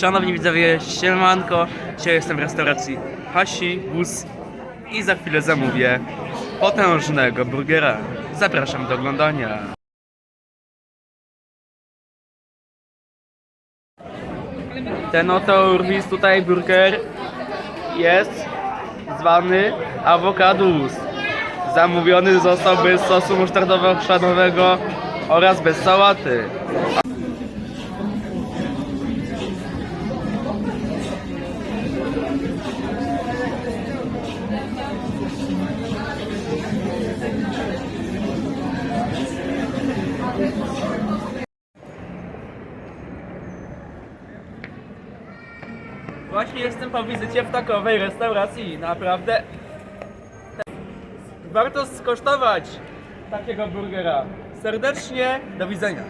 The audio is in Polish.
Szanowni widzowie, siemanko. Dzisiaj jestem w restauracji Hasi Bus i za chwilę zamówię potężnego burgera. Zapraszam do oglądania. Ten oto urwis tutaj burger jest zwany awokadus. Zamówiony został bez sosu musztardowego oraz bez sałaty. Właśnie jestem po wizycie w takowej restauracji. Naprawdę warto skosztować takiego burgera. Serdecznie do widzenia.